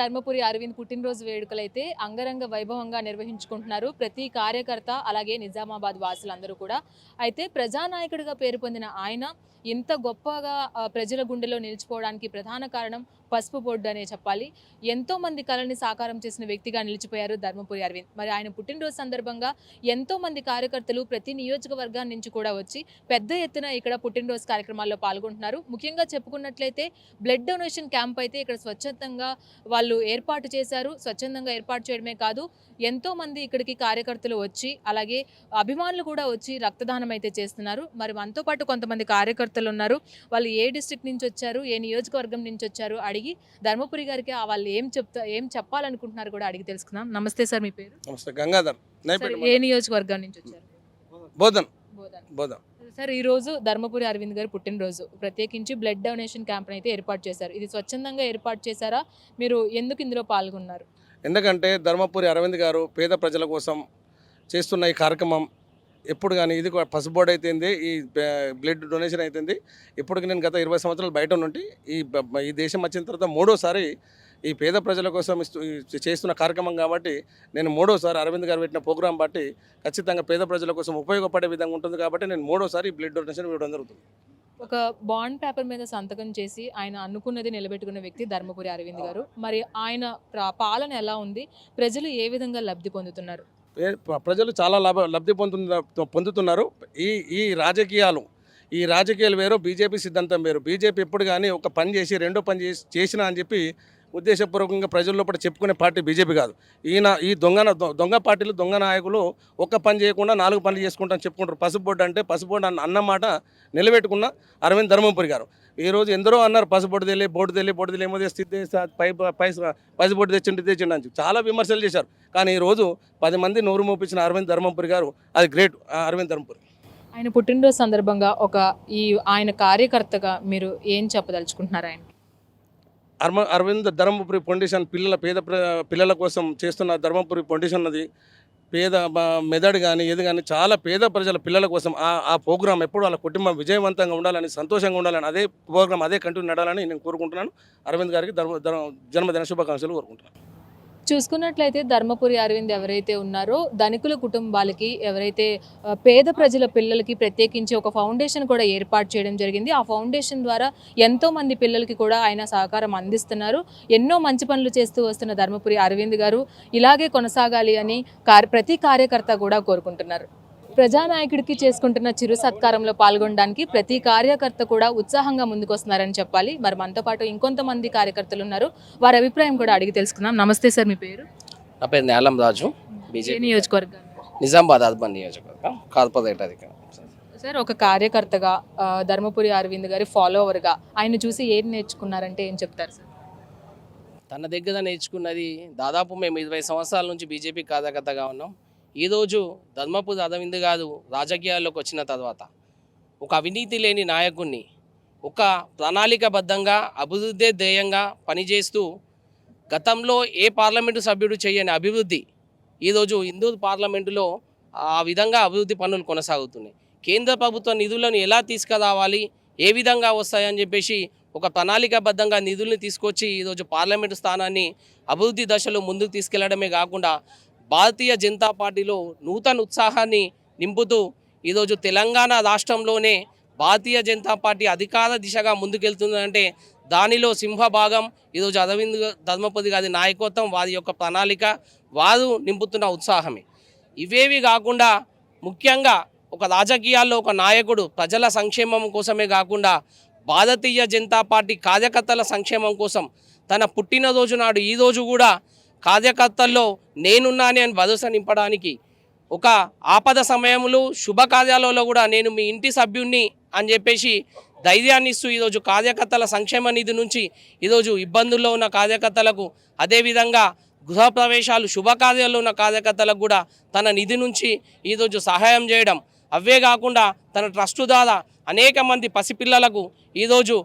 ధర్మపురి అరవింద్ పుట్టినరోజు వేడుకలైతే అంగరంగ వైభవంగా నిర్వహించుకుంటున్నారు. ప్రతి కార్యకర్త అలాగే నిజామాబాద్ వాసులందరూ కూడా. అయితే ప్రజానాయకుడిగా పేరు పొందిన ఆయన ఇంత గొప్పగా ప్రజల గుండెలో నిలిచిపోవడానికి ప్రధాన కారణం పసుపు బోర్డు అనే చెప్పాలి. ఎంతో మంది కళని సాకారం చేసిన వ్యక్తిగా నిలిచిపోయారు ధర్మపురి అరవింద్. మరి ఆయన పుట్టినరోజు సందర్భంగా ఎంతో మంది కార్యకర్తలు ప్రతి నియోజకవర్గాల నుంచి కూడా వచ్చి పెద్ద ఎత్తున ఇక్కడ పుట్టినరోజు కార్యక్రమాల్లో పాల్గొంటున్నారు. ముఖ్యంగా చెప్పుకున్నట్లయితే బ్లడ్ డొనేషన్ క్యాంప్ అయితే ఇక్కడ స్వచ్ఛందంగా వాళ్ళు ఏర్పాటు చేశారు. స్వచ్ఛందంగా ఏర్పాటు చేయడమే కాదు ఎంతో మంది ఇక్కడికి కార్యకర్తలు వచ్చి అలాగే అభిమానులు కూడా వచ్చి రక్తదానం అయితే చేస్తున్నారు. మరి మనతో పాటు కొంతమంది కార్యకర్తలు ఉన్నారు వాళ్ళు ఏ డిస్ట్రిక్ట్ నుంచి వచ్చారు ఏ నియోజకవర్గం నుంచి వచ్చారు అడిగి ధర్మపురి గారికి వాళ్ళు ఏం చెప్తా ఏం చెప్పాలనుకుంటున్నారు కూడా అడిగి తెలుసుకుందాం. నమస్తే సార్ మీ పేరు? నమస్తే గంగాధర్. ఏ నియోజకవర్గం నుంచి వచ్చారు? బోధన్. బోధన్. సార్ ఈ రోజు ధర్మపురి అరవింద్ గారి పుట్టినరోజు. ప్రత్యేకించి బ్లడ్ డొనేషన్ క్యాంప్ అయితే ఏర్పాటు చేశారు. ఇది స్వచ్ఛందంగా ఏర్పాటు చేశారా? మీరు ఎందుకు ఇందులో పాల్గొన్నారు? ఎందుకంటే ధర్మపురి అరవింద్ గారు పేద ప్రజల కోసం చేస్తున్న ఈ కార్యక్రమం ఎప్పుడు కానీ ఇది పసుబోర్డు అయితేంది ఈ బ్లడ్ డొనేషన్ అయితేంది. ఇప్పటికి నేను గత ఇరవై సంవత్సరాలు బయట నుండి ఈ ఈ దేశం వచ్చిన తర్వాత మూడోసారి ఈ పేద ప్రజల కోసం చేస్తున్న కార్యక్రమం కాబట్టి నేను మూడోసారి అరవింద్ గారు పెట్టిన ప్రోగ్రాం బట్టి ఖచ్చితంగా పేద ప్రజల కోసం ఉపయోగపడే విధంగా ఉంటుంది కాబట్టి నేను మూడోసారి బ్లడ్ డొనేషన్ ఇవ్వడం జరుగుతుంది. ఒక బాండ్ పేపర్ మీద సంతకం చేసి ఆయన అనుకున్నది నిలబెట్టుకున్న వ్యక్తి ధర్మపురి అరవింద్ గారు. మరి ఆయన పాలన ఎలా ఉంది? ప్రజలు ఏ విధంగా లబ్ధి పొందుతున్నారు? ప్రజలు చాలా లాభ లబ్ధి పొందుతున్న పొందుతున్నారు. ఈ ఈ రాజకీయాలు ఈ రాజకీయాలు వేరు బీజేపీ సిద్ధాంతం వేరు. బీజేపీ ఎప్పుడు కానీ ఒక పని చేసి రెండో పని చేసి చేసిన అని చెప్పి ఉద్దేశపూర్వకంగా ప్రజల్లో కూడా చెప్పుకునే పార్టీ బీజేపీ కాదు. ఈయన ఈ దొంగ దొంగ పార్టీలు దొంగ నాయకులు ఒక్క పని చేయకుండా నాలుగు పనులు చేసుకుంటాం చెప్పుకుంటారు. పసుపు బోర్డు అంటే పసుపు బోర్డు అన్న అన్నమాట నిలబెట్టుకున్న అరవింద్ ధర్మపురి గారు. ఈ రోజు ఎందరో అన్నారు పసుపు బోర్డు తెలియ బోర్డు తెలియ బోర్డు తెలియ ఏమో తెస్తే, పై పై పసుపు బోర్డు తెచ్చిండి తెచ్చిండి అని చాలా విమర్శలు చేశారు. కానీ ఈ రోజు పది మంది నోరు మోపించిన అరవింద్ ధర్మపురి గారు అది గ్రేట్ అరవింద్ ధర్మపురి. ఆయన పుట్టినరోజు సందర్భంగా ఒక ఈ ఆయన కార్యకర్తగా మీరు ఏం చెప్పదలుచుకుంటున్నారు ఆయన? అరవింద్ ధర్మపురి ఫౌండేషన్ పిల్లల పేద పిల్లల కోసం చేస్తున్న ధర్మపురి ఫౌండేషన్ అది పేద మెదడు కానీ ఏది కానీ చాలా పేద ప్రజల పిల్లల కోసం ఆ ఆ ప్రోగ్రాం ఎప్పుడు వాళ్ళ కుటుంబం విజయవంతంగా ఉండాలని సంతోషంగా ఉండాలని అదే ప్రోగ్రాం అదే కంటిన్యూ నడాలని నేను కోరుకుంటున్నాను. అరవింద్ గారికి ధర్మ జన్మదిన శుభాకాంక్షలు కోరుకుంటున్నాను. చూసుకున్నట్లయితే ధర్మపురి అరవింద్ ఎవరైతే ఉన్నారో ధనికుల కుటుంబాలకి ఎవరైతే పేద ప్రజల పిల్లలకి ప్రత్యేకించి ఒక ఫౌండేషన్ కూడా ఏర్పాటు చేయడం జరిగింది. ఆ ఫౌండేషన్ ద్వారా ఎంతో మంది పిల్లలకి కూడా ఆయన సహకారం అందిస్తున్నారు. ఎన్నో మంచి పనులు చేస్తూ వస్తున్న ధర్మపురి అరవింద్ గారు ఇలాగే కొనసాగాలి అని ప్రతి కార్యకర్త కూడా కోరుకుంటున్నారు. ప్రజానాయకుడికి చేసుకుంటున్న చిరు సత్కారంలో పాల్గొనడానికి ప్రతి కార్యకర్త కూడా ఉత్సాహంగా ముందుకొస్తున్నారని చెప్పాలి. మరి మనతో పాటు ఇంకొంతమంది కార్యకర్తలు ఉన్నారు. వారి అభిప్రాయం కూడా అడిగి తెలుసుకుందాం. నమస్తే సార్ మీ పేరు? నా పేరు నేలం రాజు. బీజేపీ నియోజకవర్గం? నిజామాబాద్ అర్బన్ నియోజకవర్గం కార్పొరేట్ అధికారం. సార్ ఒక కార్యకర్తగా ధర్మపురి అరవింద్ గారి ఫాలోవర్గా ఆయన చూసి ఏం నేర్చుకున్నారంటే ఏం చెప్తారు సార్? తన దగ్గర నేర్చుకున్నది దాదాపు మేము ఇరవై సంవత్సరాల నుంచి బీజేపీ కార్యకర్తగా ఉన్నాం. ఈరోజు ధర్మపు అరవింద్ గారు రాజకీయాల్లోకి వచ్చిన తర్వాత. ఒక అవినీతి లేని నాయకుణ్ణి ఒక ప్రణాళికబద్ధంగా అభివృద్ధి ధ్యేయంగా పనిచేస్తూ గతంలో ఏ పార్లమెంటు సభ్యుడు చేయని అభివృద్ధి ఈరోజు హిందూ పార్లమెంటులో ఆ విధంగా అభివృద్ధి పనులు కొనసాగుతున్నాయి. కేంద్ర ప్రభుత్వ నిధులను ఎలా తీసుకురావాలి ఏ విధంగా వస్తాయని చెప్పేసి ఒక ప్రణాళికాబద్ధంగా నిధుల్ని తీసుకొచ్చి ఈరోజు పార్లమెంటు స్థానాన్ని అభివృద్ధి దశలో ముందుకు తీసుకెళ్ళడమే కాకుండా భారతీయ జనతా పార్టీలో నూతన ఉత్సాహాన్ని నింపుతూ ఈరోజు తెలంగాణ రాష్ట్రంలోనే భారతీయ జనతా పార్టీ అధికార దిశగా ముందుకెళ్తుందంటే దానిలో సింహ భాగం ఈరోజు అరవింద్ ధర్మపతి గారి నాయకత్వం వారి యొక్క ప్రణాళిక వారు నింపుతున్న ఉత్సాహమే. ఇవేవి కాకుండా ముఖ్యంగా ఒక రాజకీయాల్లో ఒక నాయకుడు ప్రజల సంక్షేమం కోసమే కాకుండా భారతీయ జనతా పార్టీ కార్యకర్తల సంక్షేమం కోసం తన పుట్టినరోజు నాడు ఈరోజు కూడా కార్యకర్తల్లో నేనున్నానే అని భరోసా నింపడానికి ఒక ఆపద సమయంలో శుభకార్యాలలో కూడా నేను మీ ఇంటి సభ్యుణ్ణి అని చెప్పేసి ధైర్యాన్ని ఇస్తూ ఈరోజు కార్యకర్తల సంక్షేమ నిధి నుంచి ఈరోజు ఇబ్బందుల్లో ఉన్న కార్యకర్తలకు అదేవిధంగా గృహప్రవేశాలు శుభకార్యాల్లో ఉన్న కార్యకర్తలకు కూడా తన నిధి నుంచి ఈరోజు సహాయం చేయడం. అవే కాకుండా తన ట్రస్టు ద్వారా అనేక మంది పసిపిల్లలకు ఈరోజు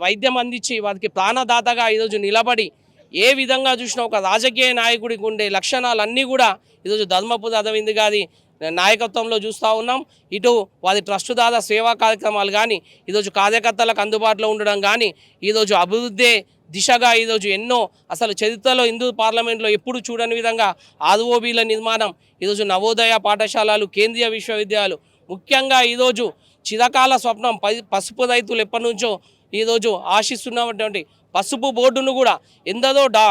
వైద్యం అందించి వారికి ప్రాణదాతగా ఈరోజు నిలబడి ఏ విధంగా చూసినా ఒక రాజకీయ నాయకుడికి ఉండే లక్షణాలన్నీ కూడా ఈరోజు ధర్మపు అరవింద్ గారి నాయకత్వంలో చూస్తూ ఉన్నాం. ఇటు వారి ట్రస్టుదార ద్వారా సేవా కార్యక్రమాలు కానీ ఈరోజు కార్యకర్తలకు అందుబాటులో ఉండడం కానీ ఈరోజు అభివృద్ధి దిశగా ఈరోజు ఎన్నో అసలు చరిత్రలో హిందూ పార్లమెంట్లో ఎప్పుడు చూడని విధంగా ఆర్ఓబీల నిర్మాణం ఈరోజు నవోదయ పాఠశాలలు కేంద్రీయ విశ్వవిద్యాలయాలు ముఖ్యంగా ఈరోజు చిరకాల స్వప్నం పసుపు రైతులు ఎప్పటి నుంచో ఈరోజు ఆశిస్తున్నటువంటి పసుపు బోర్డును కూడా ఎందరో డా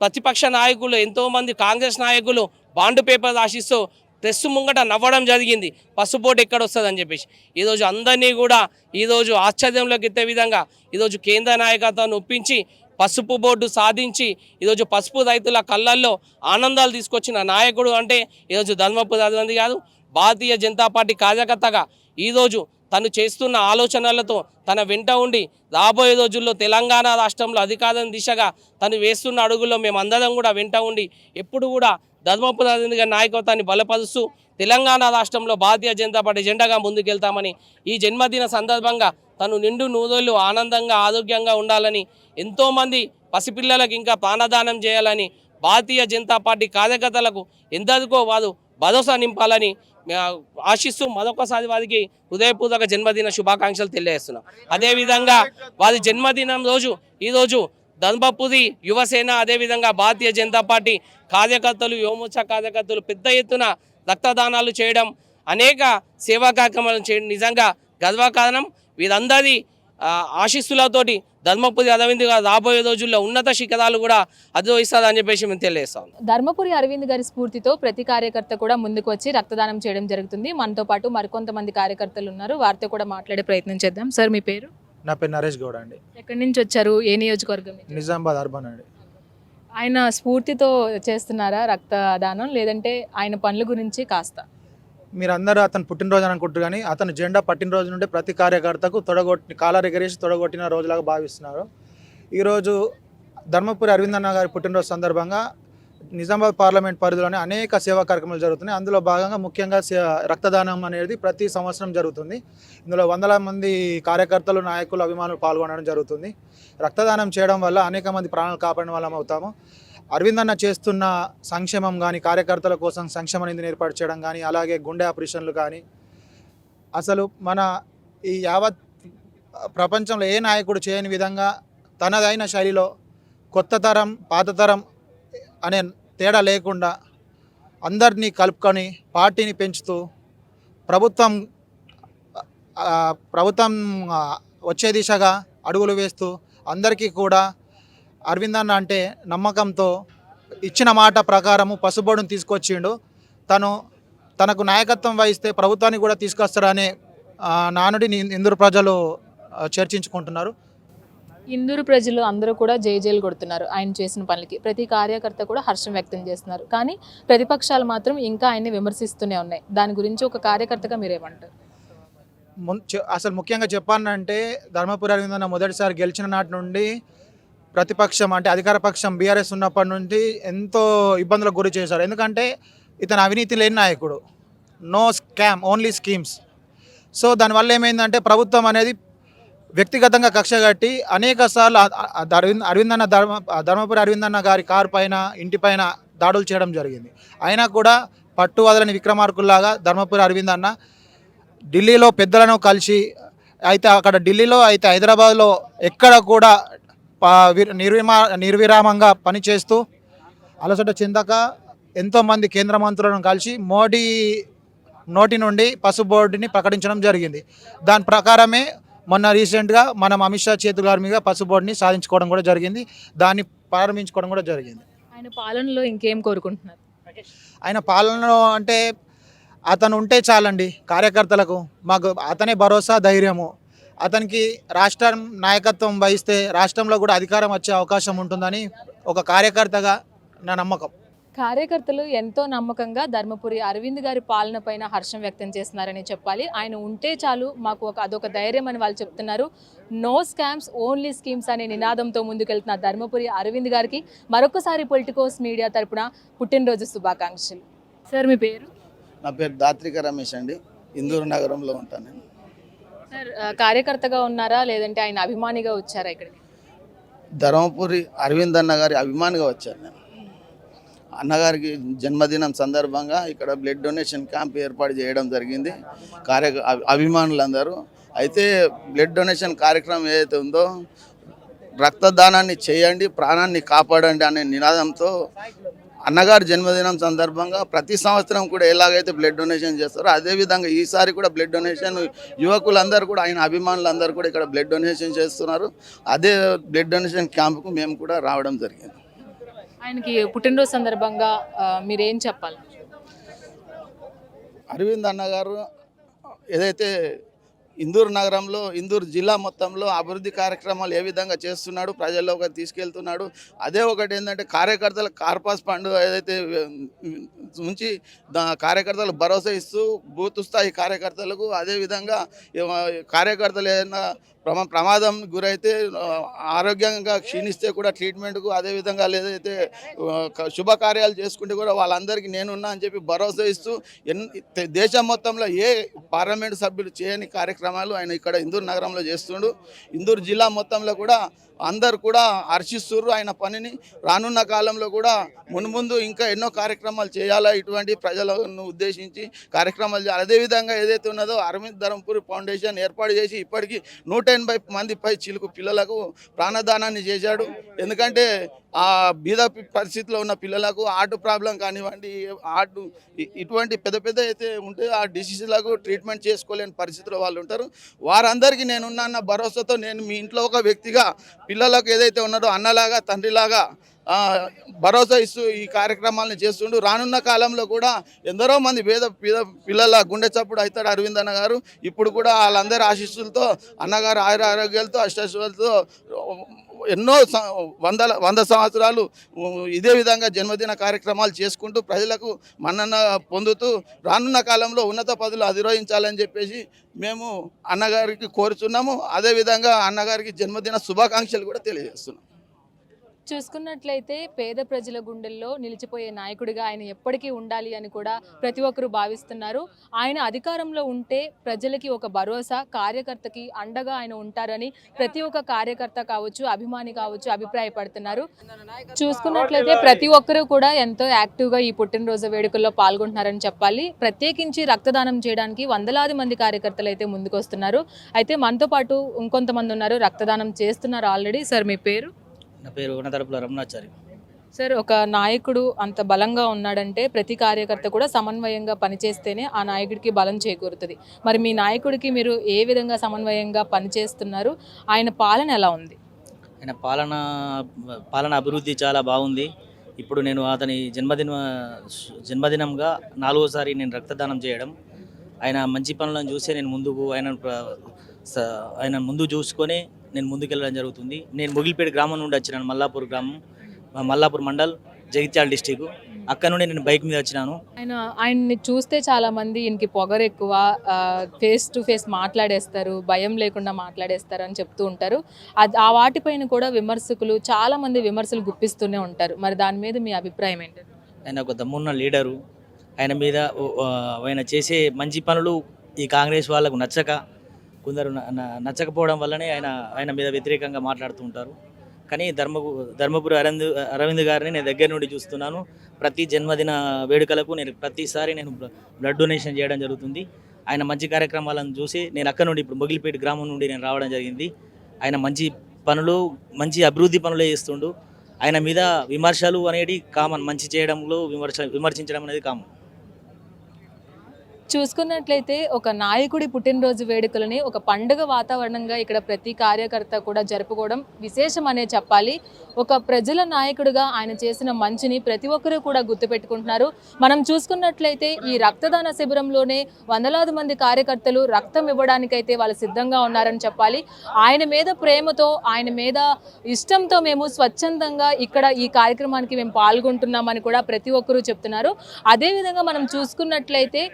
ప్రతిపక్ష నాయకులు ఎంతోమంది కాంగ్రెస్ నాయకులు బాండ్ పేపర్ ఆశిస్తూ ప్రెస్ ముంగట నవ్వడం జరిగింది. పసుపు బోర్డు ఎక్కడ వస్తుందని చెప్పేసి. ఈరోజు అందరినీ కూడా ఈరోజు ఆశ్చర్యంలోకి ఎత్తే విధంగా ఈరోజు కేంద్ర నాయకత్వాన్ని ఒప్పించి పసుపు బోర్డు సాధించి ఈరోజు పసుపు రైతుల కళ్ళల్లో ఆనందాలు తీసుకొచ్చిన నాయకుడు అంటే ఈరోజు ధర్మపు రాజమంది కాదు భారతీయ జనతా పార్టీ కార్యకర్తగా ఈరోజు తను చేస్తున్న ఆలోచనలతో తన వెంట ఉండి రాబోయే రోజుల్లో తెలంగాణ రాష్ట్రంలో అధికారం దిశగా తను వేస్తున్న అడుగుల్లో మేమందరం కూడా వెంట ఉండి ఎప్పుడు కూడా ధర్మపు నాయకత్వాన్ని బలపరుస్తూ తెలంగాణ రాష్ట్రంలో భారతీయ జనతా పార్టీ జెండాగా ముందుకెళ్తామని ఈ జన్మదిన సందర్భంగా తను నిండు నూదోళ్ళు ఆనందంగా ఆరోగ్యంగా ఉండాలని ఎంతోమంది పసిపిల్లలకు ఇంకా ప్రాణదానం చేయాలని భారతీయ జనతా పార్టీ కార్యకర్తలకు ఎంతకో వారు భరోసా నింపాలని ఆశిస్తూ మరొకసారి వారికి హృదయపూర్వక జన్మదిన శుభాకాంక్షలు తెలియజేస్తున్నాం. అదేవిధంగా వారి జన్మదినం రోజు ఈరోజు ధర్మపురి యువసేన అదేవిధంగా భారతీయ జనతా పార్టీ కార్యకర్తలు యువమోర్చా కార్యకర్తలు పెద్ద ఎత్తున రక్తదానాలు చేయడం అనేక సేవా కార్యక్రమాలు చేయడం నిజంగా గర్వకారణం. వీరందరి ఆశీస్సులతోటి ధర్మపురి అరవింద్ గారు రాబోయే రోజుల్లో ఉన్నత శిఖరాలు కూడా అధిరోహిస్తారని చెప్పేసి మేము తెలియజేస్తాం. ధర్మపురి అరవింద్ గారి స్ఫూర్తితో ప్రతి కార్యకర్త కూడా ముందుకు వచ్చి రక్తదానం చేయడం జరుగుతుంది. మనతో పాటు మరికొంతమంది కార్యకర్తలు ఉన్నారు. వారితో కూడా మాట్లాడే ప్రయత్నం చేద్దాం. సార్ మీ పేరు? నా పేరు నరేష్ గౌడ్ అండి. ఎక్కడి నుంచి వచ్చారు? ఏ నియోజకవర్గం? నిజామాబాద్ అర్బన్ అండి. ఆయన స్ఫూర్తితో చేస్తున్నారా రక్తదానం? లేదంటే ఆయన పనుల గురించి కాస్త? మీరందరూ అతను పుట్టినరోజు అని అనుకుంటారు కానీ అతను జెండా పట్టినరోజు నుండి ప్రతి కార్యకర్తకు తొడగొట్టి కాలర్ ఎగరేసి తొడగొట్టిన రోజులాగా భావిస్తున్నారు. ఈరోజు ధర్మపురి అరవింద్ అన్న గారి పుట్టినరోజు సందర్భంగా నిజామాబాద్ పార్లమెంట్ పరిధిలోనే అనేక సేవా కార్యక్రమాలు జరుగుతున్నాయి. అందులో భాగంగా ముఖ్యంగా సే- రక్తదానం అనేది ప్రతి సంవత్సరం జరుగుతుంది. ఇందులో వందల మంది కార్యకర్తలు నాయకులు అభిమానులు పాల్గొనడం జరుగుతుంది. రక్తదానం చేయడం వల్ల అనేక మంది ప్రాణాలు కాపాడడం వాళ్ళం అవుతాము. అరవింద్ అన్న చేస్తున్న సంక్షేమం కానీ కార్యకర్తల కోసం సంక్షేమ నిధిని ఏర్పాటు చేయడం కానీ అలాగే గుండె ఆపరేషన్లు కానీ అసలు మన ఈ యావత్ ప్రపంచంలో ఏ నాయకుడు చేయని విధంగా తనదైన శైలిలో కొత్త తరం పాత తరం అనే తేడా లేకుండా అందరినీ కలుపుకొని పార్టీని పెంచుతూ ప్రభుత్వం ప్రభుత్వం వచ్చే దిశగా అడుగులు వేస్తూ అందరికీ కూడా అరవింద్ అన్న అంటే నమ్మకంతో ఇచ్చిన మాట ప్రకారము పసుబోడును తీసుకొచ్చిండు. తను తనకు నాయకత్వం వహిస్తే ప్రభుత్వాన్ని కూడా తీసుకొస్తారనే నానుడిని ఇందరు ప్రజలు చర్చించుకుంటున్నారు. ఇందూరు ప్రజలు అందరూ కూడా జేజేలు కొడుతున్నారు ఆయన చేసిన పనులకి. ప్రతి కార్యకర్త కూడా హర్షం వ్యక్తం చేస్తున్నారు. కానీ ప్రతిపక్షాలు మాత్రం ఇంకా ఆయన్ని విమర్శిస్తూనే ఉన్నాయి. దాని గురించి ఒక కార్యకర్తగా మీరేమంటారు? అసలు ముఖ్యంగా చెప్పాలంటే ధర్మపురి అరవింద్ అన్న మొదటిసారి గెలిచిన నాటి నుండి ప్రతిపక్షం అంటే అధికార పక్షం బీఆర్ఎస్ ఉన్నప్పటి నుండి ఎంతో ఇబ్బందులకు గురి చేశారు. ఎందుకంటే ఇతను అవినీతి లేని నాయకుడు. No scam only schemes. So దానివల్ల ఏమైందంటే ప్రభుత్వం అనేది వ్యక్తిగతంగా కక్ష కట్టి అనేక సార్లు అరవింద్ అరవింద్ అన్న ధర్మ ధర్మపురి అరవింద్ అన్న గారి కారు పైన ఇంటిపైన దాడులు చేయడం జరిగింది. అయినా కూడా పట్టు వదలని విక్రమార్కుల్లాగా ధర్మపురి అరవింద్ అన్న ఢిల్లీలో పెద్దలను కలిసి అయితే అక్కడ ఢిల్లీలో అయితే హైదరాబాద్లో ఎక్కడ కూడా నిర్విమా నిర్విరామంగా పనిచేస్తూ అలసట చెందక ఎంతోమంది కేంద్ర మంత్రులను కలిసి మోడీ నోటి నుండి పసుపు బోర్డుని ప్రకటించడం జరిగింది. దాని ప్రకారమే మొన్న రీసెంట్గా మనం అమిత్ షా చేతుల గారి మీద పసుపు బోర్డుని సాధించుకోవడం కూడా జరిగింది. దాన్ని ప్రారంభించుకోవడం కూడా జరిగింది. ఆయన పాలనలో ఇంకేం కోరుకుంటున్నారు? ఆయన పాలనలో అంటే అతను ఉంటే చాలండి కార్యకర్తలకు. మాకు అతనే భరోసా ధైర్యము. అతనికి రాష్ట్రం నాయకత్వం వహిస్తే రాష్ట్రంలో కూడా అధికారం వచ్చే అవకాశం ఉంటుందని ఒక కార్యకర్తగా నా నమ్మకం. కార్యకర్తలు ఎంతో నమ్మకంగా ధర్మపురి అరవింద్ గారి పాలన పైన హర్షం వ్యక్తం చేస్తున్నారని చెప్పాలి. ఆయన ఉంటే చాలు మాకు ఒక అదొక ధైర్యం అని వాళ్ళు చెప్తున్నారు. నో స్కామ్స్ ఓన్లీ స్కీమ్స్ అనే నినాదంతో ముందుకెళ్తున్న ధర్మపురి అరవింద్ గారికి మరొకసారి పొలిటికోస్ మీడియా తరపున పుట్టినరోజు శుభాకాంక్షలు. సార్ మీ పేరు? నా పేరు దాత్రిక రమేష్ అండి. ఇందూరు నగరంలో ఉంటాను నేను. సార్ కార్యకర్తగా ఉన్నారా? లేదంటే ఆయన అభిమానిగా వచ్చారా ఇక్కడికి? ధర్మపురి అరవింద్ అన్న గారి అభిమానిగా వచ్చాను నేను. అన్నగారికి జన్మదినం సందర్భంగా ఇక్కడ బ్లడ్ డొనేషన్ క్యాంప్ ఏర్పాటు చేయడం జరిగింది. కార్య అభిమానులందరూ. అయితే బ్లడ్ డొనేషన్ కార్యక్రమం ఏదైతే ఉందో రక్తదానాన్ని చేయండి ప్రాణాన్ని కాపాడండి అనే నినాదంతో అన్నగారి జన్మదినం సందర్భంగా ప్రతి సంవత్సరం కూడా ఎలాగైతే బ్లడ్ డొనేషన్ చేస్తారో అదేవిధంగా ఈసారి కూడా బ్లడ్ డొనేషన్ యువకులందరూ కూడా ఆయన అభిమానులందరూ కూడా ఇక్కడ బ్లడ్ డొనేషన్ చేస్తున్నారు. అదే బ్లడ్ డొనేషన్ క్యాంపుకు మేము కూడా రావడం జరిగింది. ఆయనకి పుట్టినరోజు సందర్భంగా మీరేం చెప్పాలి? అరవింద్ అన్నగారు ఏదైతే ఇందూరు నగరంలో ఇందూరు జిల్లా మొత్తంలో అభివృద్ధి కార్యక్రమాలు ఏ విధంగా చేస్తున్నాడు ప్రజల్లోకి తీసుకెళ్తున్నాడు. అదే ఒకటి ఏంటంటే కార్యకర్తల కార్పాస్ ఫండ్ ఏదైతే ఉంచి దా భరోసా ఇస్తూ బూత్ స్థాయి కార్యకర్తలకు అదేవిధంగా కార్యకర్తలు ఏదైనా ప్రమా ప్రమాదం గురైతే ఆరోగ్యంగా క్షీణిస్తే కూడా ట్రీట్మెంట్కు అదేవిధంగా లేదైతే శుభకార్యాలు చేసుకుంటే కూడా వాళ్ళందరికీ నేనున్నా అని చెప్పి భరోసా ఇస్తూ ఎన్ దేశం మొత్తంలో ఏ పార్లమెంటు సభ్యులు చేయని కార్యక్రమాలు ఆయన ఇక్కడ ఇందూరు నగరంలో చేస్తుండు. ఇందూరు జిల్లా మొత్తంలో కూడా అందరు కూడా హర్షిస్తున్నారు ఆయన పనిని. రానున్న కాలంలో కూడా మున్ముందు ఇంకా ఎన్నో కార్యక్రమాలు చేయాలా ఇటువంటి ప్రజలను ఉద్దేశించి కార్యక్రమాలు చేయాలి. అదేవిధంగా ఏదైతే ఉన్నదో అరవింద్ ధరంపూరి ఫౌండేషన్ ఏర్పాటు చేసి ఇప్పటికీ నూట ఎనభై మంది పై చిలుకు పిల్లలకు ప్రాణదానాన్ని చేశాడు. ఎందుకంటే ఆ బీద పరిస్థితిలో ఉన్న పిల్లలకు హార్ట్ ప్రాబ్లం కానివ్వండి హార్ట్ ఇటువంటి పెద్ద పెద్ద అయితే ఉంటే ఆ డిసీజులకు ట్రీట్మెంట్ చేసుకోలేని పరిస్థితిలో వాళ్ళు ఉంటారు. వారందరికీ నేనున్నా అన్న భరోసాతో నేను మీ ఇంట్లో ఒక వ్యక్తిగా పిల్లలకు ఏదైతే ఉన్నారో అన్నలాగా తండ్రిలాగా భరోసా ఇస్తూ ఈ కార్యక్రమాలను చేస్తుండు. రానున్న కాలంలో కూడా ఎందరో మంది పేద పేద పిల్లల గుండె చప్పుడు అవుతాడు అరవింద్ అన్న గారు. ఇప్పుడు కూడా వాళ్ళందరి ఆశీస్సులతో అన్నగారు ఆయుర ఆరోగ్యాలతో అష్టాలతో ఎన్నో వందల వంద సంవత్సరాలు ఇదే విధంగా జన్మదిన కార్యక్రమాలు చేసుకుంటూ ప్రజలకు మన్నన పొందుతూ రానున్న కాలంలో ఉన్నత పదవులు అధిరోహించాలని చెప్పేసి మేము అన్నగారికి కోరుచున్నాము. అదేవిధంగా అన్నగారికి జన్మదిన శుభాకాంక్షలు కూడా తెలియజేస్తున్నాం. చూసుకున్నట్లయితే పేద ప్రజల గుండెల్లో నిలిచిపోయే నాయకుడిగా ఆయన ఎప్పటికీ ఉండాలి అని కూడా ప్రతి ఒక్కరూ భావిస్తున్నారు. ఆయన అధికారంలో ఉంటే ప్రజలకి ఒక భరోసా కార్యకర్తకి అండగా ఆయన ఉంటారని ప్రతి ఒక్క కార్యకర్త కావచ్చు అభిమాని కావచ్చు అభిప్రాయపడుతున్నారు. చూసుకున్నట్లయితే ప్రతి ఒక్కరూ కూడా ఎంతో యాక్టివ్గా ఈ పుట్టినరోజు వేడుకల్లో పాల్గొంటున్నారని చెప్పాలి. ప్రత్యేకించి రక్తదానం చేయడానికి వందలాది మంది కార్యకర్తలు అయితే ముందుకొస్తున్నారు. అయితే మనతో పాటు ఇంకొంతమంది ఉన్నారు. రక్తదానం చేస్తున్నారు ఆల్రెడీ. సార్ మీ పేరు? నా పేరు వనతరపుల రమణాచారి. సార్ ఒక నాయకుడు అంత బలంగా ఉన్నాడంటే ప్రతి కార్యకర్త కూడా సమన్వయంగా పనిచేస్తేనే ఆ నాయకుడికి బలం చేకూరుతుంది. మరి మీ నాయకుడికి మీరు ఏ విధంగా సమన్వయంగా పనిచేస్తున్నారు? ఆయన పాలన ఎలా ఉంది? ఆయన పాలన పాలన అభివృద్ధి చాలా బాగుంది. ఇప్పుడు నేను అతని జన్మదిన జన్మదినంగా నాలుగోసారి నేను రక్తదానం చేయడం. ఆయన మంచి పనులను చూసే నేను ముందుకు ఆయన ఆయన ముందు చూసుకొని నేను ముందుకెళ్ళడం జరుగుతుంది. నేను ముగిలిపేట గ్రామం నుండి వచ్చినాను మల్లాపూర్ గ్రామం మల్లాపూర్ మండల్ జగిత్యాల డిస్టిక్. అక్కడ నుండి నేను బైక్ మీద వచ్చినాను. ఆయన ఆయన్ని చూస్తే చాలా మంది ఈయనకి పొగరు ఎక్కువ ఫేస్ టు ఫేస్ మాట్లాడేస్తారు భయం లేకుండా మాట్లాడేస్తారు అని చెప్తూ ఉంటారు. అది ఆ వాటిపైన కూడా విమర్శకులు చాలా మంది విమర్శలు గుప్పిస్తూనే ఉంటారు. మరి దాని మీద మీ అభిప్రాయం ఏంటి? ఆయన ఒక దమ్మున్న లీడరు. ఆయన మీద ఆయన చేసే మంచి పనులు ఈ కాంగ్రెస్ వాళ్ళకు నచ్చక కొందరు న- నచ్చకపోవడం వల్లనే ఆయన ఆయన మీద వ్యతిరేకంగా మాట్లాడుతూ ఉంటారు. కానీ ధర్మ ధర్మపురి అరవింద్ అరవింద్ గారిని నేను దగ్గర నుండి చూస్తున్నాను. ప్రతి జన్మదిన వేడుకలకు నేను ప్రతిసారి నేను బ్ల- బ్లడ్ డొనేషన్ చేయడం జరుగుతుంది. ఆయన మంచి కార్యక్రమాలను చూసి నేను అక్కడ నుండి ఇప్పుడు మొగిలిపేట గ్రామం నుండి నేను రావడం జరిగింది. ఆయన మంచి పనులు మంచి అభివృద్ధి పనులే చేస్తుండు. ఆయన మీద విమర్శలు అనేది కామన్ మంచి చేయడంలో విమర్శ విమర్శించడం అనేది కామన్. చూసుకున్నట్లయితే ఒక నాయకుడి పుట్టినరోజు వేడుకలని ఒక పండుగ వాతావరణంగా ఇక్కడ ప్రతి కార్యకర్త కూడా జరుపుకోవడం విశేషం అనే చెప్పాలి. ఒక ప్రజల నాయకుడిగా ఆయన చేసిన మంచిని ప్రతి ఒక్కరూ కూడా గుర్తుపెట్టుకుంటున్నారు. మనం చూసుకున్నట్లయితే ఈ రక్తదాన శిబిరంలోనే వందలాది మంది కార్యకర్తలు రక్తం ఇవ్వడానికైతే వాళ్ళు సిద్ధంగా ఉన్నారని చెప్పాలి. ఆయన మీద ప్రేమతో ఆయన మీద ఇష్టంతో మేము స్వచ్ఛందంగా ఇక్కడ ఈ కార్యక్రమానికి మేము పాల్గొంటున్నామని కూడా ప్రతి ఒక్కరూ చెప్తున్నారు. అదేవిధంగా మనం చూసుకున్నట్లయితే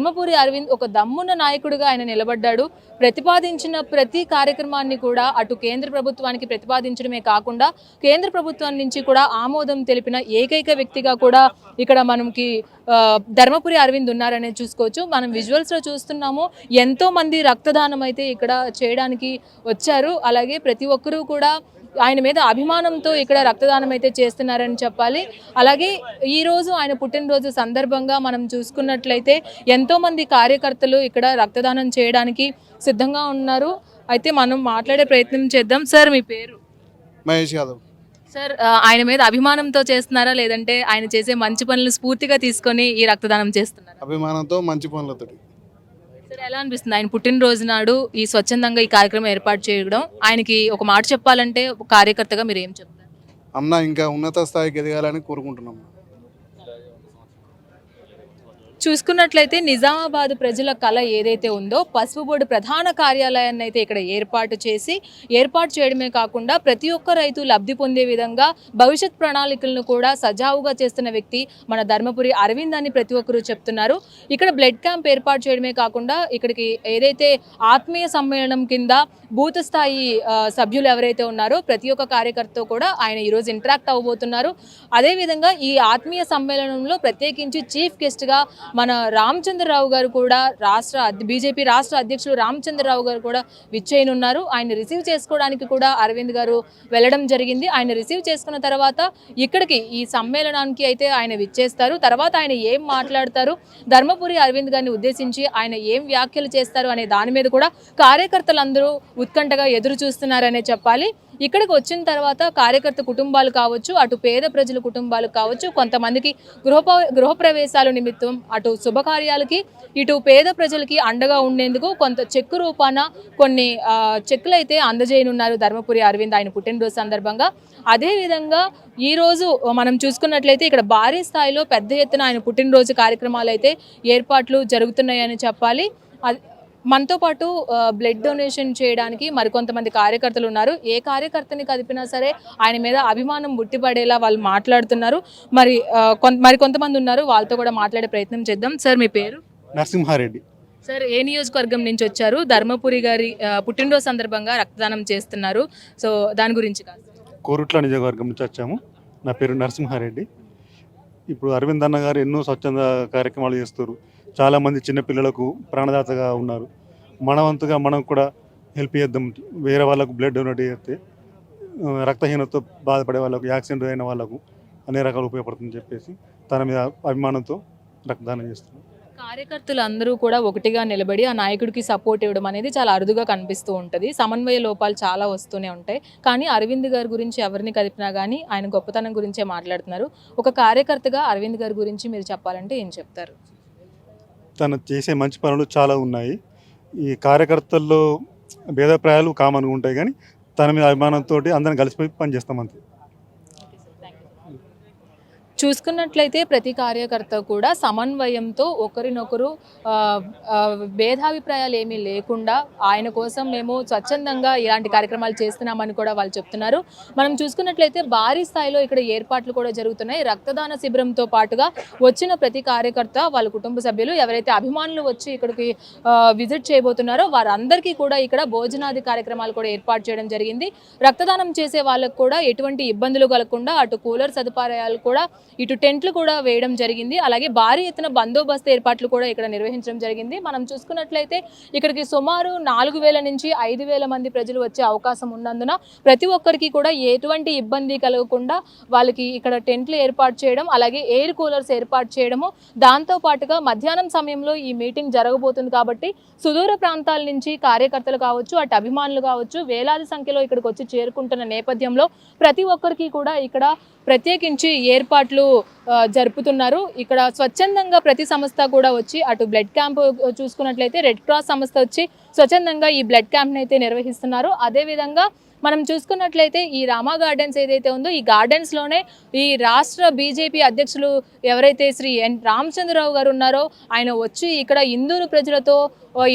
ధర్మపురి అరవింద్ ఒక దమ్మున్న నాయకుడిగా ఆయన నిలబడ్డాడు. ప్రతిపాదించిన ప్రతి కార్యక్రమాన్ని కూడా అటు కేంద్ర ప్రభుత్వానికి ప్రతిపాదించడమే కాకుండా కేంద్ర ప్రభుత్వం నుంచి కూడా ఆమోదం తెలిపిన ఏకైక వ్యక్తిగా కూడా ఇక్కడ మనకి ధర్మపురి అరవింద్ ఉన్నారనే చూసుకోవచ్చు. మనం విజువల్స్లో చూస్తున్నాము ఎంతోమంది రక్తదానం అయితే ఇక్కడ చేయడానికి వచ్చారు. అలాగే ప్రతి ఒక్కరూ కూడా ఆయన మీద అభిమానంతో ఇక్కడ రక్తదానం అయితే చేస్తున్నారని చెప్పాలి. అలాగే ఈ రోజు ఆయన పుట్టినరోజు సందర్భంగా మనం చూసుకున్నట్లయితే ఎంతో మంది కార్యకర్తలు ఇక్కడ రక్తదానం చేయడానికి సిద్ధంగా ఉన్నారు. అయితే మనం మాట్లాడే ప్రయత్నం చేద్దాం. సార్ మీ పేరు? మహేష్ యాదవ్. సార్ ఆయన మీద అభిమానంతో చేస్తున్నారా? లేదంటే ఆయన చేసే మంచి పనులు స్ఫూర్తిగా తీసుకొని ఈ రక్తదానం చేస్తున్నారా? అభిమానంతో మంచి పనులతోటి. సార్ ఎలా అనిపిస్తుంది? ఆయన పుట్టినరోజు నాడు ఈ స్వచ్ఛందంగా ఈ కార్యక్రమం ఏర్పాటు చేయడం ఆయనకి ఒక మాట చెప్పాలంటే ఒక కార్యకర్తగా మీరు ఏం చెప్తారు? అన్న ఇంకా ఉన్నత స్థాయికి ఎదగాలని కోరుకుంటున్నాం. చూసుకున్నట్లయితే నిజామాబాద్ ప్రజల కళ ఏదైతే ఉందో పసుపు బోర్డు ప్రధాన కార్యాలయాన్ని అయితే ఇక్కడ ఏర్పాటు చేసి ఏర్పాటు చేయడమే కాకుండా ప్రతి ఒక్క రైతు లబ్ధి పొందే విధంగా భవిష్యత్ ప్రణాళికలను కూడా సజావుగా చేస్తున్న వ్యక్తి మన ధర్మపురి అరవింద్ అని ప్రతి ఒక్కరూ చెప్తున్నారు. ఇక్కడ బ్లడ్ క్యాంప్ ఏర్పాటు చేయడమే కాకుండా ఇక్కడికి ఏదైతే ఆత్మీయ సమ్మేళనం కింద బూత్ స్థాయి సభ్యులు ఎవరైతే ఉన్నారో ప్రతి ఒక్క కార్యకర్తతో కూడా ఆయన ఈరోజు ఇంటరాక్ట్ అవ్వబోతున్నారు. అదేవిధంగా ఈ ఆత్మీయ సమ్మేళనంలో ప్రత్యేకించి చీఫ్ గెస్ట్గా మన రామచంద్రరావు గారు కూడా రాష్ట్ర బీజేపీ రాష్ట్ర అధ్యక్షులు రామచంద్రరావు గారు కూడా విచ్చేయనున్నారు. ఆయన రిసీవ్ చేసుకోవడానికి కూడా అరవింద్ గారు వెళ్ళడం జరిగింది. ఆయన రిసీవ్ చేసుకున్న తర్వాత ఇక్కడికి ఈ సమ్మేళనానికి అయితే ఆయన విచ్చేస్తారు. తర్వాత ఆయన ఏం మాట్లాడతారు? ధర్మపురి అరవింద్ గారిని ఉద్దేశించి ఆయన ఏం వ్యాఖ్యలు చేస్తారు అనే దాని మీద కూడా కార్యకర్తలందరూ ఉత్కంఠగా ఎదురు చూస్తున్నారనే చెప్పాలి. ఇక్కడికి వచ్చిన తర్వాత కార్యకర్త కుటుంబాలు కావచ్చు అటు పేద ప్రజల కుటుంబాలు కావచ్చు కొంతమందికి గృహ గృహప్రవేశాల నిమిత్తం అటు శుభకార్యాలకి ఇటు పేద ప్రజలకి అండగా ఉండేందుకు కొంత చెక్కు రూపాన కొన్ని చెక్కులు అయితే అందజేయనున్నారు ధర్మపురి అరవింద్ ఆయన పుట్టినరోజు సందర్భంగా. అదేవిధంగా ఈరోజు మనం చూసుకున్నట్లయితే ఇక్కడ భారీ స్థాయిలో పెద్ద ఎత్తున ఆయన పుట్టినరోజు కార్యక్రమాలు అయితే ఏర్పాట్లు జరుగుతున్నాయని చెప్పాలి. అది- మనతో పాటు బ్లడ్ డొనేషన్ చేయడానికి మరికొంతమంది కార్యకర్తలు ఉన్నారు. ఏ కార్యకర్తని కదిపినా సరే ఆయన మీద అభిమానం బుట్టిపడేలా వాళ్ళు మాట్లాడుతున్నారు. మరి ఆ, కొన్- మరి కొంతమంది ఉన్నారు. వాళ్ళతో కూడా మాట్లాడే ప్రయత్నం చేద్దాం. సార్ మీ పేరు? నరసింహారెడ్డి. సార్ ఏ నియోజకవర్గం నుంచి వచ్చారు? ధర్మపురి గారి పుట్టినరోజు సందర్భంగా రక్తదానం చేస్తున్నారు. సో దాని గురించి కోరుట్ల నియోజకవర్గం నుంచి వచ్చాము. నా పేరు నరసింహారెడ్డి. ఇప్పుడు అరవింద్ అన్న గారు ఎన్నో స్వచ్ఛంద కార్యక్రమాలు చేస్తారు చాలామంది చిన్నపిల్లలకు ప్రాణదాతగా ఉన్నారు. మనవంతుగా మనం కూడా హెల్ప్ చేద్దాం. వేరే వాళ్ళకు బ్లడ్ డొనేట్ చేస్తే ఆ, రక్తహీనతతో బాధపడే వాళ్ళకు యాక్సిడెంట్ అయిన వాళ్ళకు అన్ని రకాలు ఉపయోగపడుతుందని చెప్పేసి తన మీద అభిమానంతో రక్తదానం చేస్తున్నాం. కార్యకర్తలు అందరూ కూడా ఒకటిగా నిలబడి ఆ నాయకుడికి సపోర్ట్ ఇవ్వడం అనేది చాలా అరుదుగా కనిపిస్తూ ఉంటుంది. సమన్వయ లోపాలు చాలా వస్తూనే ఉంటాయి. కానీ అరవింద్ గారి గురించి ఎవరిని కలిపినా కానీ ఆయన గొప్పతనం గురించే మాట్లాడుతున్నారు. ఒక కార్యకర్తగా అరవింద్ గారి గురించి మీరు చెప్పాలంటే ఏం చెప్తారు? తను చేసే మంచి పనులు చాలా ఉన్నాయి. ఈ కార్యకర్తల్లో భేదాభిప్రాయాలు కామన్గా ఉంటాయి కానీ తన మీద అభిమానంతో అందరం కలిసిపోయి పనిచేస్తాం అంతే. చూసుకున్నట్లయితే ప్రతి కార్యకర్త కూడా సమన్వయంతో ఒకరినొకరు భేదాభిప్రాయాలు ఏమీ లేకుండా ఆయన కోసం మేము స్వచ్ఛందంగా ఇలాంటి కార్యక్రమాలు చేస్తున్నామని కూడా వాళ్ళు చెప్తున్నారు. మనం చూసుకున్నట్లయితే భారీ స్థాయిలో ఇక్కడ ఏర్పాట్లు కూడా జరుగుతున్నాయి. రక్తదాన శిబిరంతో పాటుగా వచ్చిన ప్రతి కార్యకర్త వాళ్ళ కుటుంబ సభ్యులు ఎవరైతే అభిమానులు వచ్చి ఇక్కడికి విజిట్ చేయబోతున్నారో వారందరికీ కూడా ఇక్కడ భోజనాది కార్యక్రమాలు కూడా ఏర్పాటు చేయడం జరిగింది. రక్తదానం చేసే వాళ్ళకు కూడా ఎటువంటి ఇబ్బందులు కలగకుండా అటు కూలర్ సదుపాయాలు కూడా ఇటు టెంట్లు కూడా వేయడం జరిగింది. అలాగే భారీ ఎత్తున బందోబస్తు ఏర్పాట్లు కూడా ఇక్కడ నిర్వహించడం జరిగింది. మనం చూసుకున్నట్లయితే ఇక్కడికి సుమారు నాలుగు వేల నుంచి ఐదు వేల మంది ప్రజలు వచ్చే అవకాశం ఉన్నందున ప్రతి ఒక్కరికి కూడా ఎటువంటి ఇబ్బంది కలగకుండా వాళ్ళకి ఇక్కడ టెంట్లు ఏర్పాటు చేయడం అలాగే ఎయిర్ కూలర్స్ ఏర్పాటు చేయడము. దాంతో పాటుగా మధ్యాహ్నం సమయంలో ఈ మీటింగ్ జరగబోతుంది కాబట్టి సుదూర ప్రాంతాల నుంచి కార్యకర్తలు కావచ్చు అటు అభిమానులు కావచ్చు వేలాది సంఖ్యలో ఇక్కడికి వచ్చి చేరుకుంటున్న నేపథ్యంలో ప్రతి ఒక్కరికి కూడా ఇక్కడ ప్రత్యేకించి ఏర్పాట్లు ఆ, జరుపుతున్నారు. ఇక్కడ స్వచ్ఛందంగా ప్రతి సంస్థ కూడా వచ్చి అటు బ్లడ్ క్యాంప్ చూసుకున్నట్లయితే రెడ్ క్రాస్ సంస్థ వచ్చి స్వచ్ఛందంగా ఈ బ్లడ్ క్యాంప్ని అయితే నిర్వహిస్తున్నారు. అదేవిధంగా మనం చూసుకున్నట్లయితే ఈ రామా గార్డెన్స్ ఏదైతే ఉందో ఈ గార్డెన్స్లోనే ఈ రాష్ట్ర బీజేపీ అధ్యక్షులు ఎవరైతే శ్రీ ఎన్ రామచంద్రరావు గారు ఉన్నారో ఆయన వచ్చి ఇక్కడ ఇందూరు ప్రజలతో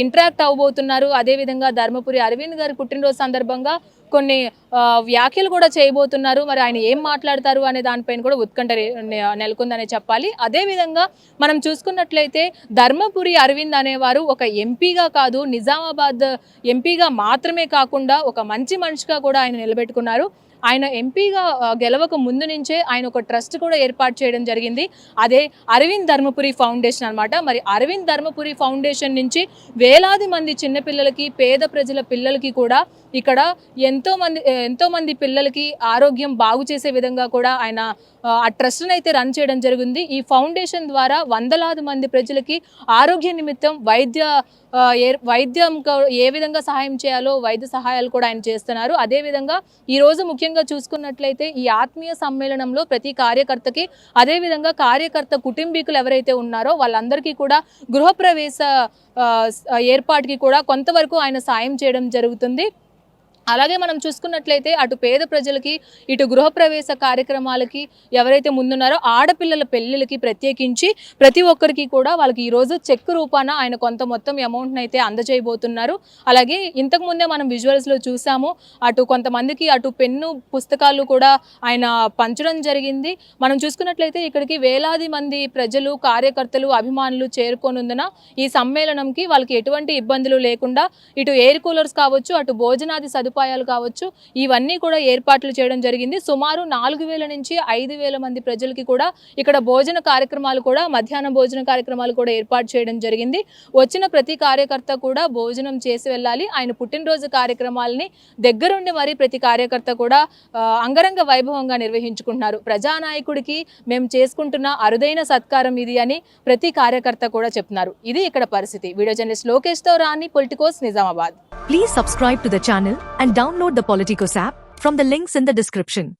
ఇంటరాక్ట్ అవ్వబోతున్నారు అదేవిధంగా ధర్మపురి అరవింద్ గారి పుట్టినరోజు సందర్భంగా కొన్ని వ్యాఖ్యలు కూడా చేయబోతున్నారు. మరి ఆయన ఏం మాట్లాడతారు అనే దానిపైన కూడా ఉత్కంఠ నెలకొందనే చెప్పాలి. అదేవిధంగా మనం చూసుకున్నట్లయితే ధర్మపురి అరవింద్ అనేవారు ఒక ఎంపీగా కాదు నిజామాబాద్ ఎంపీగా మాత్రమే కాకుండా ఒక మంచి మనిషిగా కూడా ఆయన నిలబెట్టుకున్నారు. ఆయన ఎంపీగా గెలవక ముందు నుంచే ఆయన ఒక ట్రస్ట్ కూడా ఏర్పాటు చేయడం జరిగింది. అదే అరవింద్ ధర్మపురి ఫౌండేషన్ అనమాట మరి అరవింద్ ధర్మపురి ఫౌండేషన్ నుంచి వేలాది మంది చిన్నపిల్లలకి పేద ప్రజల పిల్లలకి కూడా ఇక్కడ ఎంతో మంది ఎంతో మంది పిల్లలకి ఆరోగ్యం బాగు చేసే విధంగా కూడా ఆయన ఆ, ట్రస్ట్ని అయితే రన్ చేయడం జరిగింది. ఈ ఫౌండేషన్ ద్వారా వందలాది మంది ప్రజలకి ఆరోగ్య నిమిత్తం వైద్య వైద్యం క- ఏ విధంగా సహాయం చేయాలో వైద్య సహాయాలు కూడా ఆయన చేస్తున్నారు. అదేవిధంగా ఈరోజు ముఖ్యంగా చూసుకున్నట్లయితే ఈ ఆత్మీయ సమ్మేళనంలో ప్రతి కార్యకర్తకి అదేవిధంగా కార్యకర్త కుటుంబీకులు ఎవరైతే ఉన్నారో వాళ్ళందరికీ కూడా గృహప్రవేశ ఏర్పాటుకి కూడా కొంతవరకు ఆయన సాయం చేయడం జరుగుతుంది. అలాగే మనం చూసుకున్నట్లయితే అటు పేద ప్రజలకి ఇటు గృహప్రవేశ కార్యక్రమాలకి ఎవరైతే ముందున్నారో ఆడపిల్లల పెళ్ళిళ్ళకి ప్రత్యేకించి ప్రతి ఒక్కరికి కూడా వాళ్ళకి ఈరోజు చెక్ రూపాన ఆయన కొంత మొత్తం అమౌంట్ని అయితే అందజేయబోతున్నారు. అలాగే ఇంతకు ముందే మనం విజువల్స్లో చూసాము అటు కొంతమందికి అటు పెన్ను పుస్తకాలు కూడా ఆయన పంచడం జరిగింది. మనం చూసుకున్నట్లయితే ఇక్కడికి వేలాది మంది ప్రజలు కార్యకర్తలు అభిమానులు చేరుకోనుందున ఈ సమ్మేళనంకి వాళ్ళకి ఎటువంటి ఇబ్బందులు లేకుండా ఇటు ఎయిర్ కూలర్స్ కావచ్చు అటు భోజనాది సదుపాయాలు కావచ్చు. ఇవన్నీ కూడా ఏర్పాట్లు చేయడం జరిగింది. సుమారు నాలుగు వేల నుంచి ఐదు వేల మంది ప్రజలకి కూడా ఇక్కడ భోజన కార్యక్రమాలు కూడా మధ్యాహ్న భోజన కార్యక్రమాలు కూడా ఏర్పాటు చేయడం జరిగింది. వచ్చిన ప్రతి కార్యకర్త కూడా భోజనం చేసి వెళ్ళాలి. ఆయన పుట్టినరోజు కార్యక్రమాలని దగ్గరుండి మరి ప్రతి కార్యకర్త కూడా అంగరంగ వైభవంగా నిర్వహించుకుంటున్నారు. ప్రజానాయకుడికి మేము చేసుకుంటున్న అరుదైన సత్కారం ఇది అని ప్రతి కార్యకర్త కూడా చెప్తున్నారు. ఇది ఇక్కడ పరిస్థితి. వీడియో జర్నలిస్ట్ లోకేష్తో రాని Politicos Nizamabad. Please subscribe to ఛానల్ channel and download the Politicos app from the links in the description.